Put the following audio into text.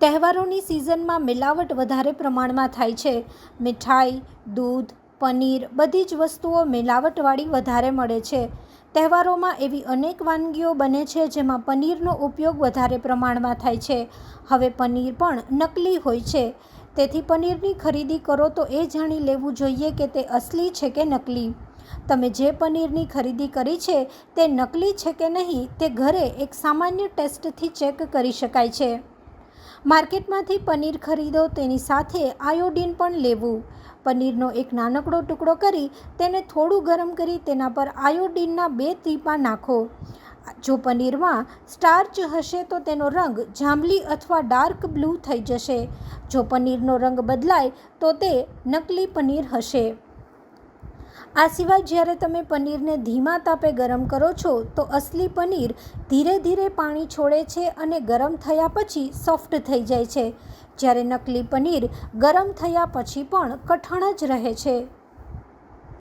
તહેવારોની સિઝનમાં મિલાવટ વધારે પ્રમાણમાં થાય છે. મીઠાઈ, દૂધ, પનીર બધી જ વસ્તુઓ મિલાવટવાળી વધારે મળે છે. તહેવારોમાં એવી અનેક વાનગીઓ બને છે જેમાં પનીરનો ઉપયોગ વધારે પ્રમાણમાં થાય છે. હવે પનીર પણ નકલી હોય છે. તેથી પનીરની ખરીદી કરો તો એ જાણી લેવું જોઈએ કે તે અસલી છે કે નકલી. તમે જે પનીરની ખરીદી કરી છે તે નકલી છે કે નહીં તે ઘરે એક સામાન્ય ટેસ્ટથી ચેક કરી શકાય છે. માર્કેટમાંથી પનીર ખરીદો તેની સાથે આયોડીન પણ લેવું. પનીરનો એક નાનકડો ટુકડો કરી તેને થોડું ગરમ કરી તેના પર આયોડીનના બે ટીપા નાખો. જો પનીરમાં સ્ટાર્ચ હશે તો તેનો રંગ જાંબલી અથવા ડાર્ક બ્લુ થઈ જશે. જો પનીરનો રંગ બદલાય તો તે નકલી પનીર હશે. આ સિવાય જ્યારે તમે પનીરને ધીમા તાપે ગરમ કરો છો, તો અસલી પનીર ધીરે ધીરે પાણી છોડે છે અને ગરમ થયા પછી સોફ્ટ થઈ જાય છે. જ્યારે નકલી પનીર ગરમ થયા પછી પણ કઠણ જ રહે છે.